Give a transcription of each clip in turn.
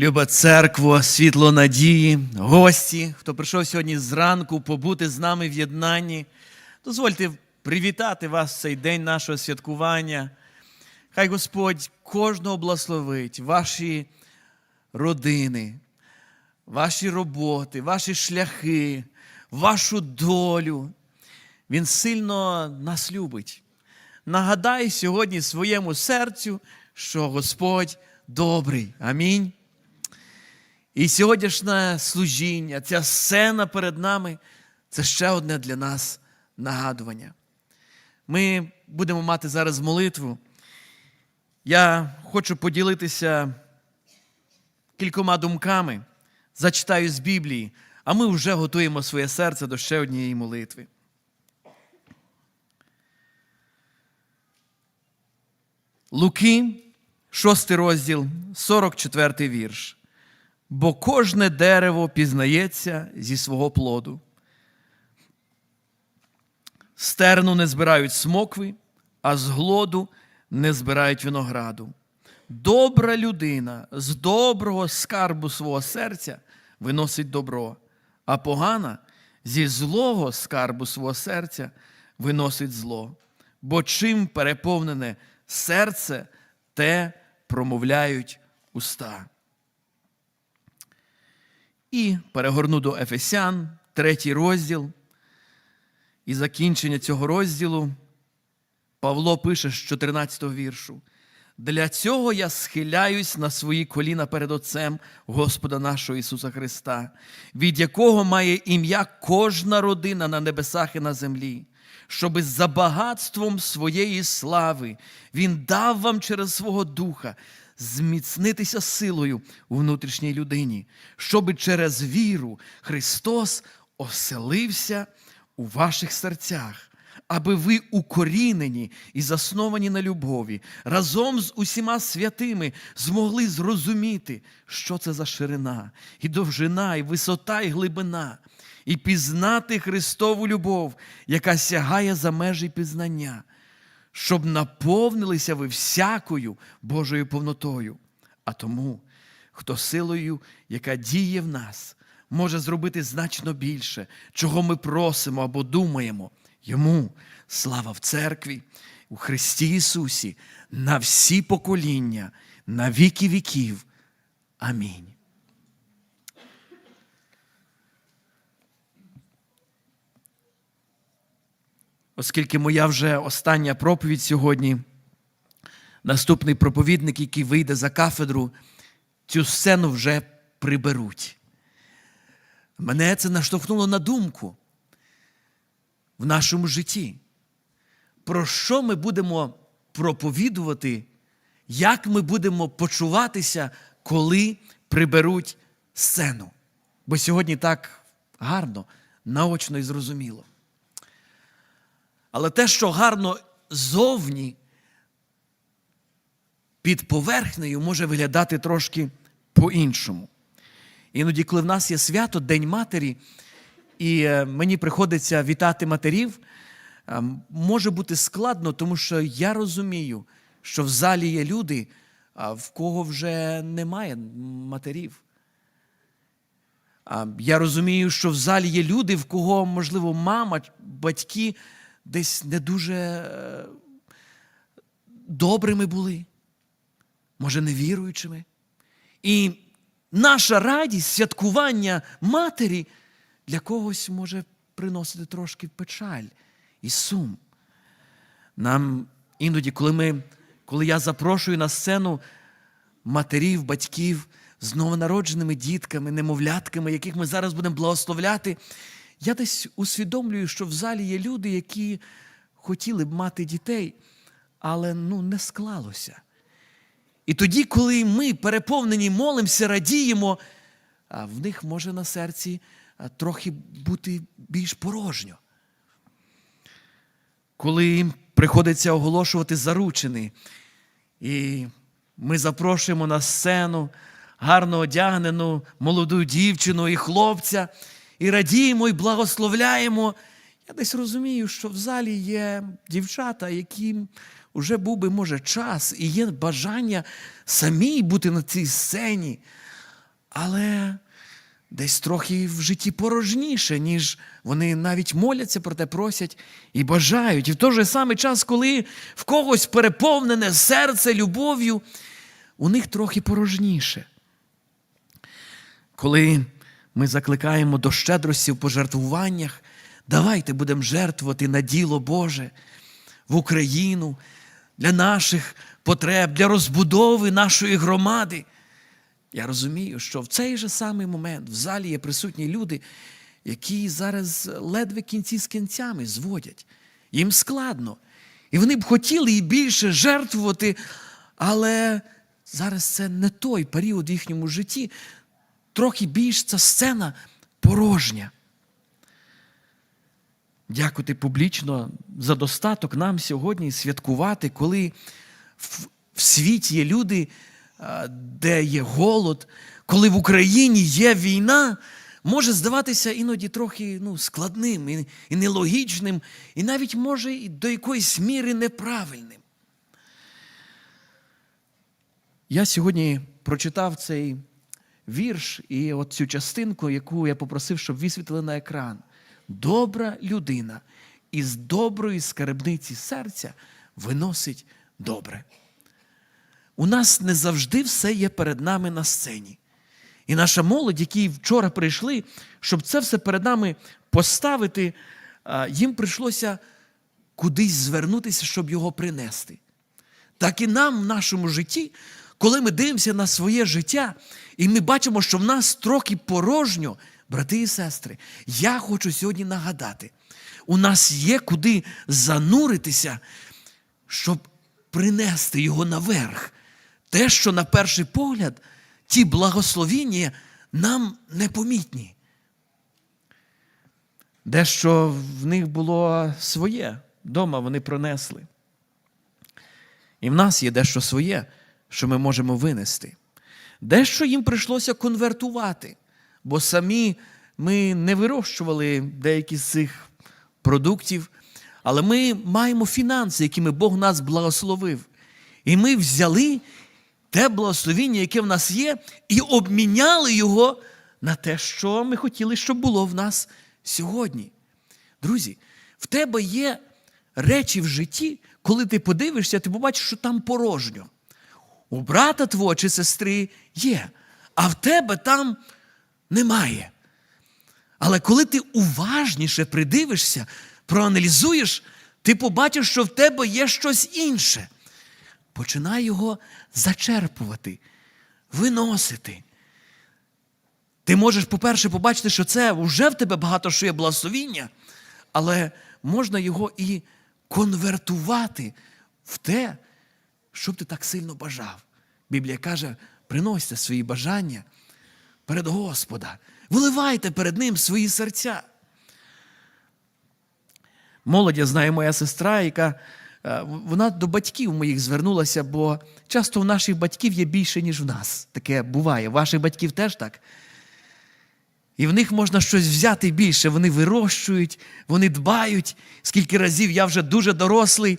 Люба церкво, світло надії, гості, хто прийшов сьогодні зранку побути з нами в єднанні. Дозвольте привітати вас в цей день нашого святкування. Хай Господь кожного благословить, ваші родини, ваші роботи, ваші шляхи, вашу долю. Він сильно нас любить. Нагадай сьогодні своєму серцю, що Господь добрий. Амінь. І сьогоднішнє служіння, ця сцена перед нами це ще одне для нас нагадування. Ми будемо мати зараз молитву. Я хочу поділитися кількома думками, зачитаю з Біблії, а ми вже готуємо своє серце до ще однієї молитви. Луки, 6 розділ, 44 вірш. Бо кожне дерево пізнається зі свого плоду. Стерну не збирають смокви, а з глоду не збирають винограду. Добра людина з доброго скарбу свого серця виносить добро, а погана зі злого скарбу свого серця виносить зло. Бо чим переповнене серце, те промовляють уста. І перегорну до Ефесян, третій розділ. І закінчення цього розділу Павло пише з 14 го віршу. Для цього я схиляюсь на свої коліна перед Отцем Господа нашого Ісуса Христа, від якого має ім'я кожна родина на небесах і на землі, щоби за багатством своєї слави Він дав вам через свого Духа зміцнитися силою у внутрішній людині, щоби через віру Христос оселився у ваших серцях аби ви укорінені і засновані на любові, разом з усіма святими змогли зрозуміти, що це за ширина, і довжина, і висота, і глибина, і пізнати Христову любов, яка сягає за межі пізнання, щоб наповнилися ви всякою Божою повнотою. А тому, хто силою, яка діє в нас, може зробити значно більше, чого ми просимо або думаємо. Йому слава в церкві, у Христі Ісусі, на всі покоління, на віки віків. Амінь. Оскільки моя вже остання проповідь сьогодні, наступний проповідник, який вийде за кафедру, цю сцену вже приберуть. Мене це наштовхнуло на думку в нашому житті. Про що ми будемо проповідувати, як ми будемо почуватися, коли приберуть сцену? Бо сьогодні так гарно, наочно і зрозуміло. Але те, що гарно зовні, під поверхнею може виглядати трошки по-іншому. Іноді, коли в нас є свято, День Матері, і е, мені приходиться вітати матерів, е, може бути складно, тому що я розумію, що в залі є люди, в кого вже немає матерів. Я розумію, що в залі є люди, в кого, можливо, мама, батьки десь не дуже е, добрими були, може, невіруючими. І наша радість, святкування матері для когось може приносити трошки печаль і сум. Нам іноді, коли ми, коли я запрошую на сцену матерів, батьків з новонародженими дітками, немовлятками, яких ми зараз будемо благословляти, я десь усвідомлюю, що в залі є люди, які хотіли б мати дітей, але ну, не склалося. І тоді, коли ми переповнені молимося, радіємо, в них може на серці трохи бути більш порожньо. Коли їм приходиться оголошувати заручини, і ми запрошуємо на сцену гарно одягнену молоду дівчину і хлопця, і радіємо, і благословляємо. Я десь розумію, що в залі є дівчата, яким вже був би, може, час, і є бажання самій бути на цій сцені. але десь трохи в житті порожніше, ніж вони навіть моляться про те, просять і бажають. І в той же самий час, коли в когось переповнене серце любов'ю, у них трохи порожніше. Коли ми закликаємо до щедрості в пожертвуваннях, давайте будемо жертвувати на діло Боже в Україну для наших потреб, для розбудови нашої громади. Я розумію, що в цей же самий момент в залі є присутні люди, які зараз ледве кінці з кінцями зводять. Їм складно. І вони б хотіли і більше жертвувати, але зараз це не той період в їхньому житті. Трохи більш ця сцена порожня. Дякувати публічно за достаток нам сьогодні святкувати, коли в, в світі є люди, де є голод, коли в Україні є війна, може здаватися іноді трохи ну, складним і, і нелогічним, і навіть може і до якоїсь міри неправильним. Я сьогодні прочитав цей вірш і от цю частинку, яку я попросив, щоб висвітлили на екран. Добра людина із доброї скарбниці серця виносить добре. У нас не завжди все є перед нами на сцені. І наша молодь, які вчора прийшли, щоб це все перед нами поставити, їм прийшлося кудись звернутися, щоб його принести. Так і нам в нашому житті, коли ми дивимося на своє життя, і ми бачимо, що в нас трохи порожньо, брати і сестри, я хочу сьогодні нагадати: у нас є куди зануритися, щоб принести його наверх. Те, що на перший погляд, ті благословіння нам непомітні. Дещо в них було своє, дома вони пронесли. І в нас є дещо своє, що ми можемо винести. Дещо їм прийшлося конвертувати, бо самі ми не вирощували деякі з цих продуктів, але ми маємо фінанси, якими Бог нас благословив. І ми взяли те благословіння, яке в нас є, і обміняли його на те, що ми хотіли, щоб було в нас сьогодні. Друзі, в тебе є речі в житті, коли ти подивишся, ти побачиш, що там порожньо. У брата твого чи сестри є, а в тебе там немає. Але коли ти уважніше придивишся, проаналізуєш, ти побачиш, що в тебе є щось інше. Починай його зачерпувати, виносити. Ти можеш, по-перше, побачити, що це вже в тебе багато що є благословіння, але можна його і конвертувати в те, що б ти так сильно бажав. Біблія каже: приносьте свої бажання перед Господа, виливайте перед Ним свої серця. Молодь, я знаю, моя сестра, яка е, вона до батьків моїх звернулася, бо часто у наших батьків є більше, ніж в нас. Таке буває. Ваших батьків теж так. І в них можна щось взяти більше. Вони вирощують, вони дбають. Скільки разів я вже дуже дорослий.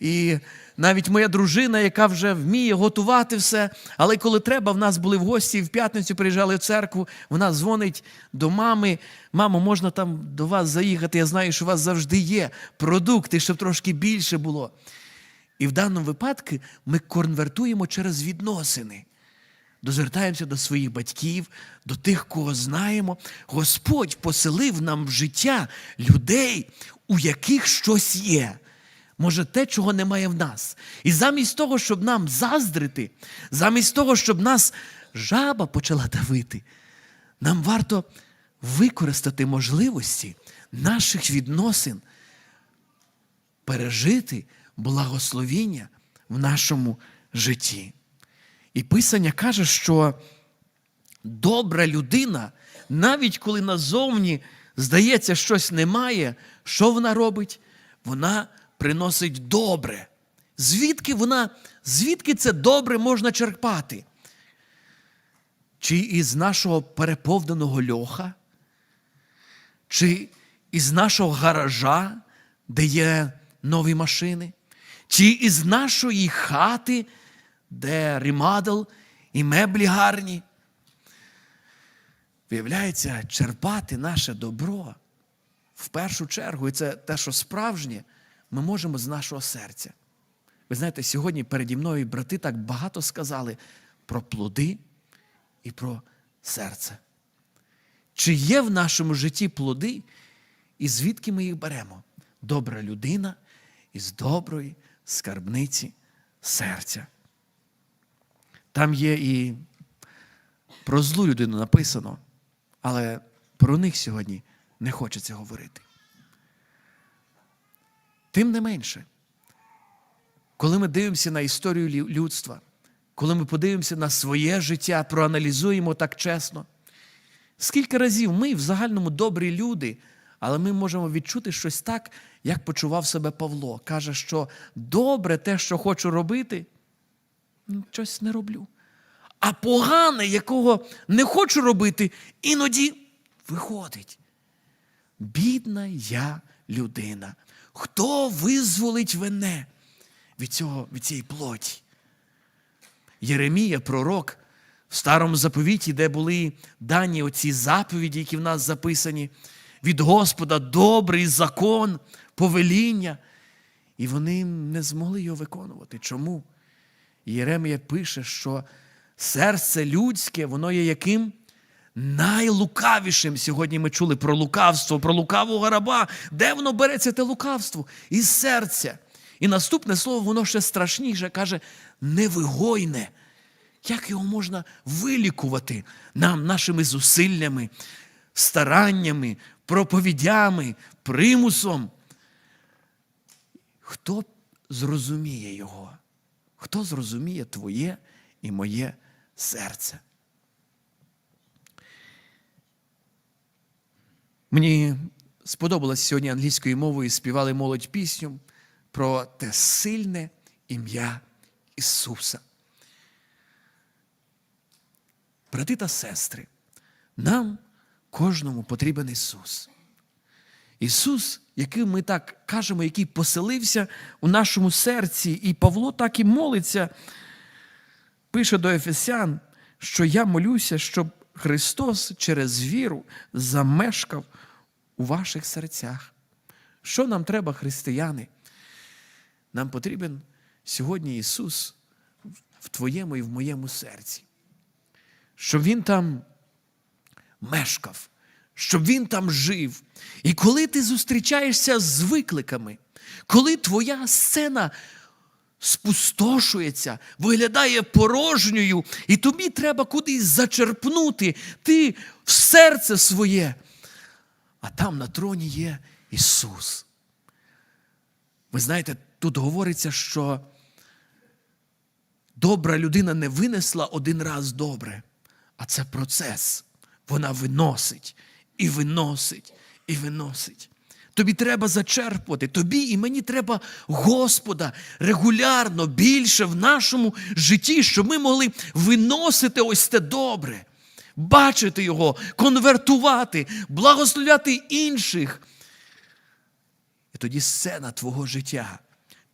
І навіть моя дружина, яка вже вміє готувати все. Але коли треба, в нас були в гості, в п'ятницю приїжджали в церкву, вона дзвонить до мами. Мамо, можна там до вас заїхати? Я знаю, що у вас завжди є продукти, щоб трошки більше було. І в даному випадку ми конвертуємо через відносини. Дозвертаємося до своїх батьків, до тих, кого знаємо. Господь поселив нам в життя людей, у яких щось є. Може, те, чого немає в нас. І замість того, щоб нам заздрити, замість того, щоб нас жаба почала давити, нам варто використати можливості наших відносин, пережити благословіння в нашому житті. І Писання каже, що добра людина, навіть коли назовні здається, щось немає, що вона робить? Вона приносить добре. Звідки вона, звідки це добре можна черпати? Чи із нашого переповненого льоха, чи із нашого гаража, де є нові машини, чи із нашої хати, де ремадл і меблі гарні. Виявляється, черпати наше добро в першу чергу, і це те, що справжнє, ми можемо з нашого серця. Ви знаєте, сьогодні переді мною брати так багато сказали про плоди і про серце. Чи є в нашому житті плоди, і звідки ми їх беремо? Добра людина із доброї скарбниці серця. Там є і про злу людину написано, але про них сьогодні не хочеться говорити. Тим не менше, коли ми дивимося на історію людства, коли ми подивимося на своє життя, проаналізуємо так чесно, скільки разів ми в загальному добрі люди, але ми можемо відчути щось так, як почував себе Павло. Каже, що добре те, що хочу робити, щось не роблю. А погане, якого не хочу робити, іноді виходить. Бідна я людина. Хто визволить мене від, цього, від цієї плоті? Єремія, пророк, в старому заповіті, де були дані оці заповіді, які в нас записані, від Господа добрий закон, повеління. І вони не змогли його виконувати. Чому? Єремія пише, що серце людське, воно є яким? Найлукавішим. Сьогодні ми чули про лукавство, про лукавого раба. Де воно береться те лукавство? Із серця. І наступне слово, воно ще страшніше, каже, невигойне. Як його можна вилікувати нам, нашими зусиллями, стараннями, проповідями, примусом? Хто зрозуміє його? Хто зрозуміє твоє і моє серце? Мені сподобалось сьогодні англійською мовою співали молодь пісню про те сильне ім'я Ісуса. Брати та сестри, нам кожному потрібен Ісус. Ісус, який ми так кажемо, який поселився у нашому серці, і Павло так і молиться, пише до Ефесян, що я молюся, щоб Христос через віру замешкав у ваших серцях. Що нам треба, християни? Нам потрібен сьогодні Ісус в твоєму і в моєму серці, щоб Він там мешкав, щоб Він там жив. І коли ти зустрічаєшся з викликами, коли твоя сцена спустошується, виглядає порожньою, і тобі треба кудись зачерпнути ти в серце своє. А там на троні є Ісус. Ви знаєте, тут говориться, що добра людина не винесла один раз добре, а це процес. Вона виносить і виносить, і виносить. Тобі треба зачерпувати, тобі і мені треба Господа регулярно більше в нашому житті, щоб ми могли виносити ось те добре, бачити його, конвертувати, благословляти інших. І тоді сцена твого життя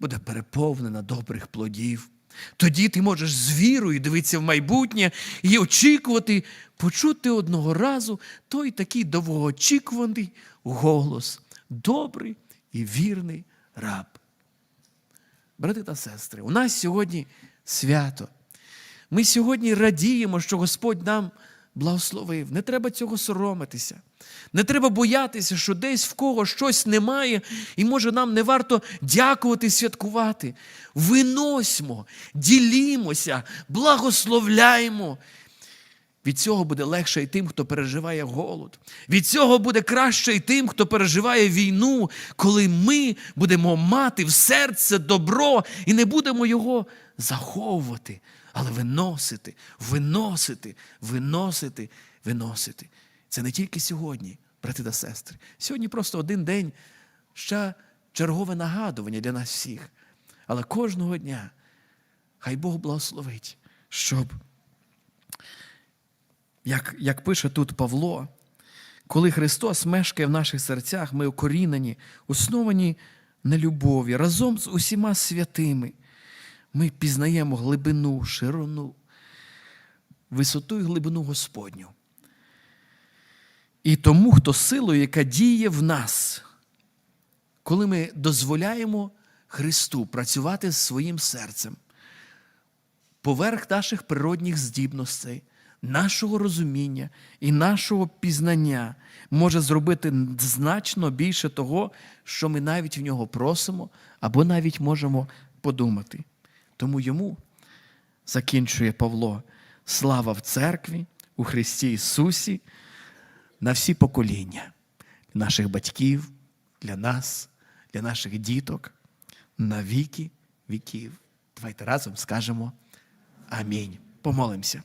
буде переповнена добрих плодів. Тоді ти можеш з вірою дивитися в майбутнє і очікувати, почути одного разу той такий довгоочікуваний голос, добрий і вірний раб. Брати та сестри, у нас сьогодні свято. Ми сьогодні радіємо, що Господь нам благословив. Не треба цього соромитися. Не треба боятися, що десь в кого щось немає, і може нам не варто дякувати, святкувати. Виносьмо, ділімося, благословляємо. Від цього буде легше і тим, хто переживає голод. Від цього буде краще і тим, хто переживає війну, коли ми будемо мати в серце добро і не будемо його заховувати, але виносити, виносити, виносити, виносити. Це не тільки сьогодні, брати та сестри. Сьогодні просто один день ще чергове нагадування для нас всіх. Але кожного дня хай Бог благословить, щоб як, як пише тут Павло, коли Христос мешкає в наших серцях, ми окорінені, основані на любові, разом з усіма святими, ми пізнаємо глибину, ширину, висоту і глибину Господню. і тому, хто силою, яка діє в нас, коли ми дозволяємо Христу працювати з своїм серцем, поверх наших природних здібностей, нашого розуміння і нашого пізнання може зробити значно більше того, що ми навіть в нього просимо, або навіть можемо подумати. Тому йому закінчує Павло слава в церкві у Христі Ісусі на всі покоління наших батьків, для нас, для наших діток, на віки віків. Давайте разом скажемо Амінь. Помолимося.